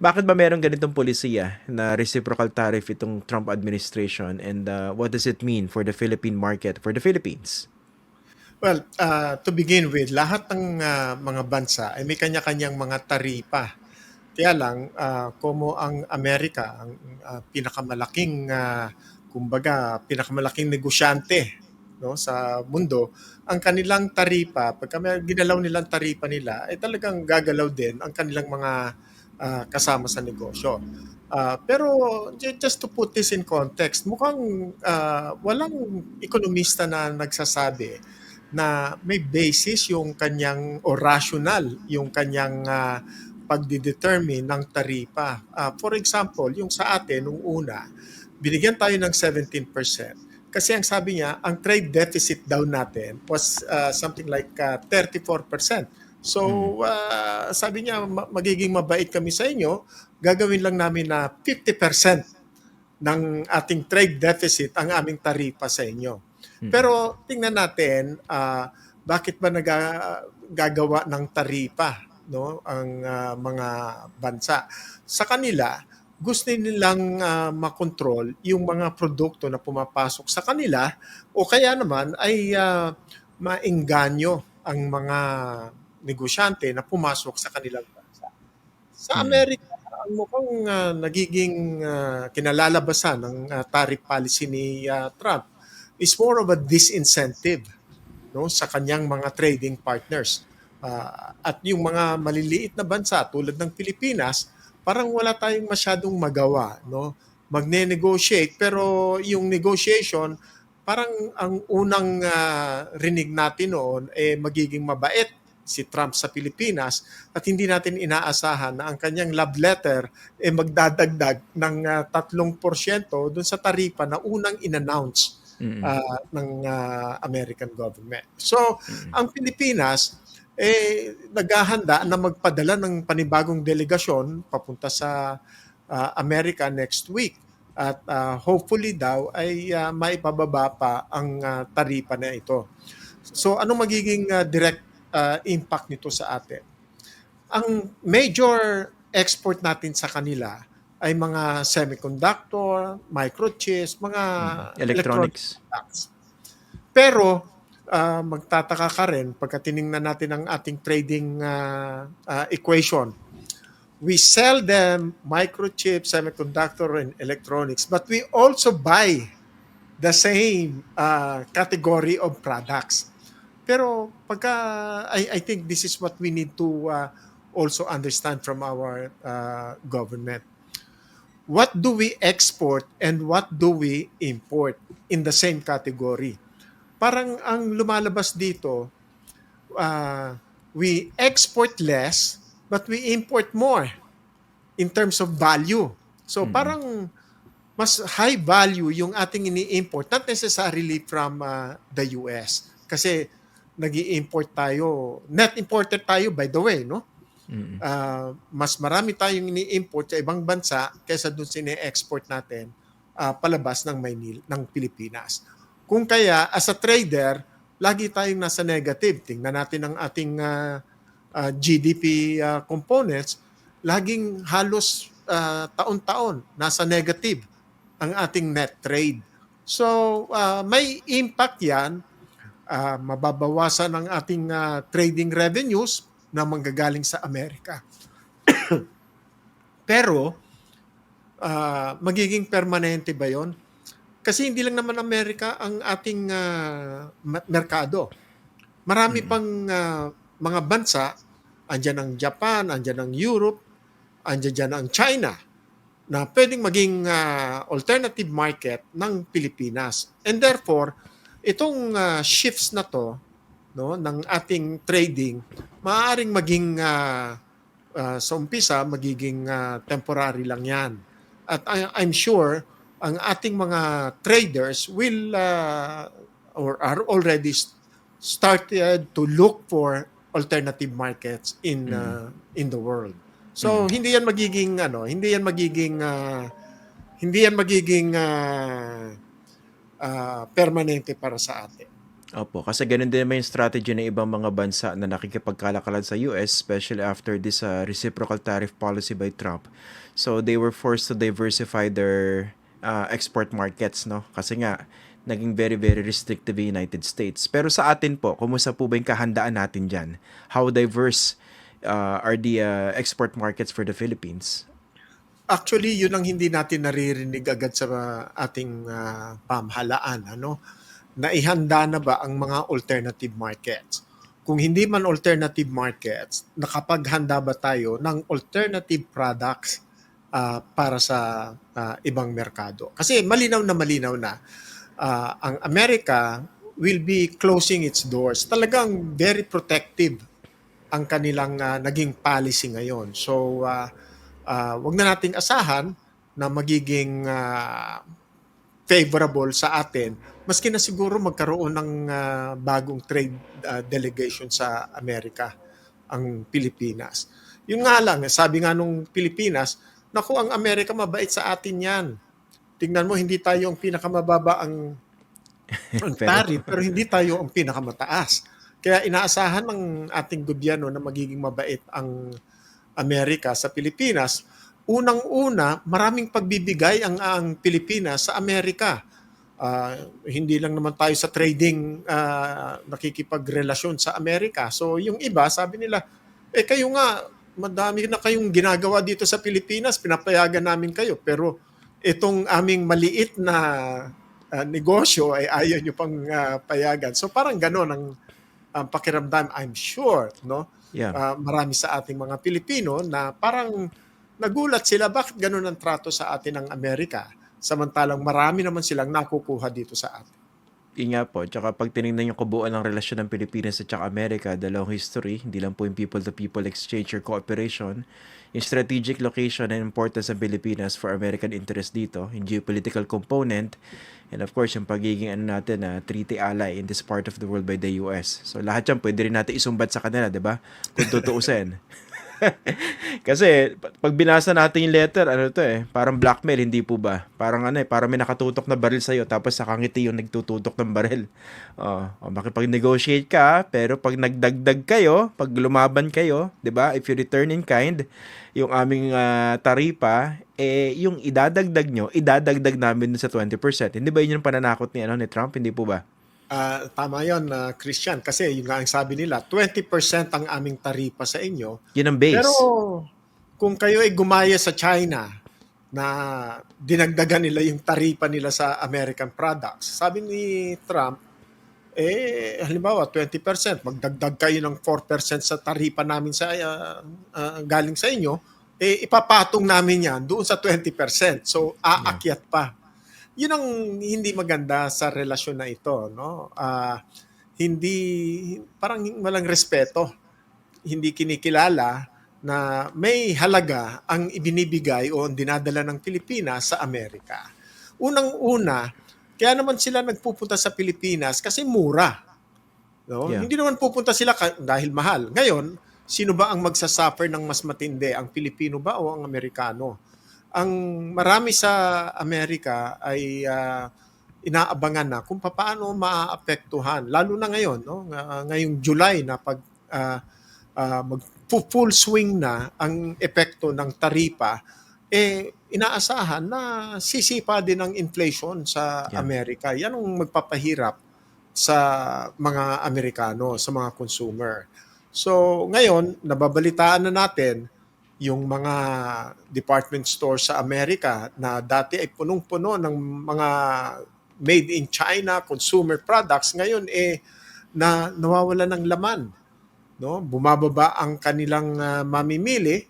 Bakit ba meron ganitong polisiya na reciprocal tariff itong Trump administration and uh, what does it mean for the Philippine market, for the Philippines? Well, uh, to begin with, lahat ng uh, mga bansa ay may kanya-kanyang mga taripa. Kaya lang, uh, como ang Amerika, ang uh, pinakamalaking, uh, kumbaga, pinakamalaking negosyante no, sa mundo, ang kanilang taripa, pag ginalaw nilang taripa nila, ay talagang gagalaw din ang kanilang mga uh, kasama sa negosyo. Uh, pero just to put this in context, mukhang uh, walang ekonomista na nagsasabi na may basis yung kanyang or rational yung kanyang uh, pagdidetermine ng taripa. Uh, for example, yung sa atin nung una, binigyan tayo ng 17%. Kasi ang sabi niya, ang trade deficit daw natin was uh, something like uh, 34%. So, uh, sabi niya, magiging mabait kami sa inyo, gagawin lang namin na 50% ng ating trade deficit ang aming taripa sa inyo. Pero tingnan natin, uh, bakit ba nagagawa ng taripa no ang uh, mga bansa? Sa kanila, gusto nilang uh, makontrol yung mga produkto na pumapasok sa kanila o kaya naman ay uh, maengganyo ang mga negosyante na pumasok sa kanilang bansa. Sa Mm. Amerika, ang mukhang uh, nagiging uh, kinalalabasan ng uh, tariff policy ni uh, Trump is more of a disincentive no sa kanyang mga trading partners. Uh, at yung mga maliliit na bansa tulad ng Pilipinas, parang wala tayong masyadong magawa, no? Magne-negotiate pero yung negotiation parang ang unang uh, rinig natin noon eh magiging mabait si Trump sa Pilipinas at hindi natin inaasahan na ang kanyang love letter eh magdadagdag ng uh, 3% doon sa taripa na unang inannounce Mm. uh, ng uh, American government. So, ang Pilipinas eh naghahanda na magpadala ng panibagong delegasyon papunta sa uh, America next week at uh, hopefully daw ay uh, maipababa pa ang uh, taripa na ito. So ano magiging uh, direct uh, impact nito sa atin? Ang major export natin sa kanila ay mga semiconductor, microchips, mga Electronics. products. Pero uh, magtataka ka rin pagka tiningnan natin ang ating trading uh, uh, equation. We sell them microchips, semiconductor, and electronics, but we also buy the same uh, category of products. Pero pagka, I, I think this is what we need to uh, also understand from our uh, government. What do we export and what do we import in the same category? Parang ang lumalabas dito, uh, we export less but we import more in terms of value. So Mm. parang mas high value yung ating ini-import, not necessarily from uh, the US. Kasi nag import tayo, net importer tayo by the way, no? Uh, mas marami tayong ini-import sa ibang bansa kaysa doon sine-export natin uh, palabas ng Maynil, ng Pilipinas. Kung kaya, as a trader, lagi tayong nasa negative. Tingnan natin ang ating uh, uh, GDP uh, components, laging halos uh, taon-taon nasa negative ang ating net trade. So, uh, may impact yan. Uh, mababawasan ang ating uh, trading revenues na manggagaling sa Amerika. Pero, uh, magiging permanente ba yon? Kasi hindi lang naman Amerika ang ating uh, merkado. Marami pang uh, mga bansa, andyan ang Japan, andyan ang Europe, andyan dyan ang China, na pwedeng maging uh, alternative market ng Pilipinas. And therefore, itong uh, shifts na to no ng ating trading maaaring maging uh, uh, sa umpisa magiging uh, temporary lang 'yan. At I, I'm sure ang ating mga traders will uh, or are already started to look for alternative markets in uh, in the world. So hindi yan magiging ano, hindi yan magiging uh, hindi yan magiging uh, uh, permanente para sa atin. Opo, kasi ganun din naman yung strategy ng ibang mga bansa na nakikipagkalakalan sa US, especially after this uh, reciprocal tariff policy by Trump. So they were forced to diversify their uh, export markets, no? Kasi nga, naging very, very restrictive United States. Pero sa atin po, kumusta po ba yung kahandaan natin dyan? How diverse uh, are the uh, export markets for the Philippines? Actually, yun ang hindi natin naririnig agad sa ating ah, pamahalaan. Ano? Naihanda na ba ang mga alternative markets? Kung hindi man alternative markets, nakapaghanda ba tayo ng alternative products ah, para sa ah, ibang merkado? Kasi malinaw na malinaw na ah, ang Amerika will be closing its doors. Talagang very protective ang kanilang ah, naging policy ngayon. So, ah, ah, wag na nating asahan na magiging ah, favorable sa atin maski na siguro magkaroon ng ah, bagong trade ah, delegation sa Amerika ang Pilipinas. Yun nga lang, sabi nga nung Pilipinas, naku, ang Amerika mabait sa atin yan. Tingnan mo, hindi tayo ang pinakamababa ang, ang tariff, pero hindi tayo ang pinakamataas. Kaya inaasahan ng ating gobyerno na magiging mabait ang Amerika sa Pilipinas. Unang-una, maraming pagbibigay ang, ang Pilipinas sa Amerika. Ah, hindi lang naman tayo sa trading ah, nakikipagrelasyon sa Amerika. So yung iba, sabi nila, eh kayo nga, madami na kayong ginagawa dito sa Pilipinas, pinapayagan namin kayo. Pero itong aming maliit na ah, negosyo ay ayaw nyo pang ah, payagan. So parang gano'n ang ang pakiramdam, I'm sure, no? Yeah. Ah, marami sa ating mga Pilipino na parang nagulat sila bakit ganun ang trato sa atin ng Amerika samantalang marami naman silang nakukuha dito sa atin. Yun nga po. Tsaka pag tinignan yung kabuuan ng relasyon ng Pilipinas at tsaka Amerika, dalawang history, hindi lang po yung people-to-people exchange or cooperation, yung strategic location and importance ng Pilipinas for American interest dito, yung geopolitical component, and of course, yung pagiging ano natin na treaty ally in this part of the world by the US. So lahat yan pwede rin natin isumbat sa kanila, di ba? Kung tutuusin. Kasi pa- pag binasa natin yung letter, ano to eh, parang blackmail, hindi po ba? Parang ano eh, parang may nakatutok na baril sa'yo tapos nakangiti yung nagtututok ng baril. Oh, oh, makipag-negotiate ka, pero pag nagdagdag kayo, pag lumaban kayo, 'di ba? If you return in kind, yung aming ah, taripa, eh yung idadagdag nyo, idadagdag namin sa 20%. Hindi ba yun yung pananakot ni ano ni Trump? Hindi po ba? Ah, tama yon na Christian. Kasi yun nga ang sabi nila 20% ang aming taripa sa inyo. Yun ang base. pero kung kayo ay gumaya sa China na dinagdagan nila yung taripa nila sa American products sabi ni Trump eh halimbawa 20% magdagdag kayo ng 4% sa taripa namin sa ah, ah, galing sa inyo eh ipapatong namin yan doon sa 20% so aakyat pa yun ang hindi maganda sa relasyon na ito no Ah, hindi parang walang respeto hindi kinikilala na may halaga ang ibinibigay o ang dinadala ng Pilipinas sa Amerika. Unang-una, kaya naman sila nagpupunta sa Pilipinas kasi mura. No? Yeah. Hindi naman pupunta sila dahil mahal. Ngayon, sino ba ang magsasuffer ng mas matindi? Ang Pilipino ba o ang Amerikano? Ang marami sa Amerika ay ah, inaabangan na kung paano maaapektuhan lalo na ngayon no? Nga- ngayong July na pag ah, ah, mag full swing na ang epekto ng taripa eh inaasahan na sisipa din ang inflation sa Yeah. Amerika. Yan ang magpapahirap sa mga Amerikano sa mga consumer. So ngayon nababalitaan na natin yung mga department stores sa Amerika na dati ay punong-puno ng mga made in China consumer products ngayon eh na nawawala ng laman no? Bumababa ang kanilang ah, mamimili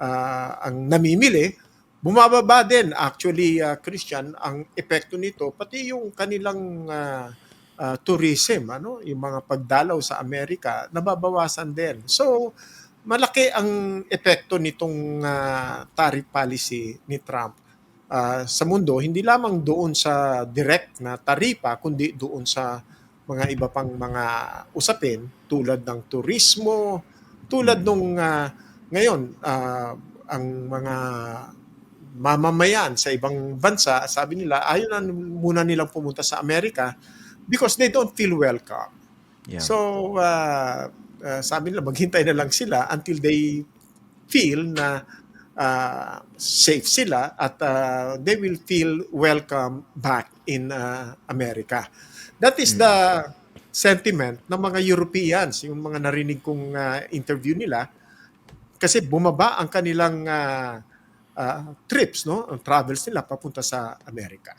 ah, ang namimili. Bumababa din actually ah, Christian ang epekto nito pati yung kanilang ah, ah, tourism ano? Yung mga pagdalaw sa Amerika nababawasan din. So malaki ang epekto nitong ah, tariff policy ni Trump ah, sa mundo, hindi lamang doon sa direct na taripa, kundi doon sa mga iba pang mga usapin tulad ng turismo, tulad nung ah, ngayon ah, ang mga mamamayan sa ibang bansa, sabi nila, ayaw na muna nilang pumunta sa Amerika because they don't feel welcome. Yeah. So, uh, uh, sabi nila, maghintay na lang sila until they feel na uh, safe sila at uh, they will feel welcome back in uh, America. That is the sentiment ng mga Europeans, yung mga narinig kong uh, interview nila, kasi bumaba ang kanilang uh, uh, trips, no? Ang travels nila papunta sa Amerika.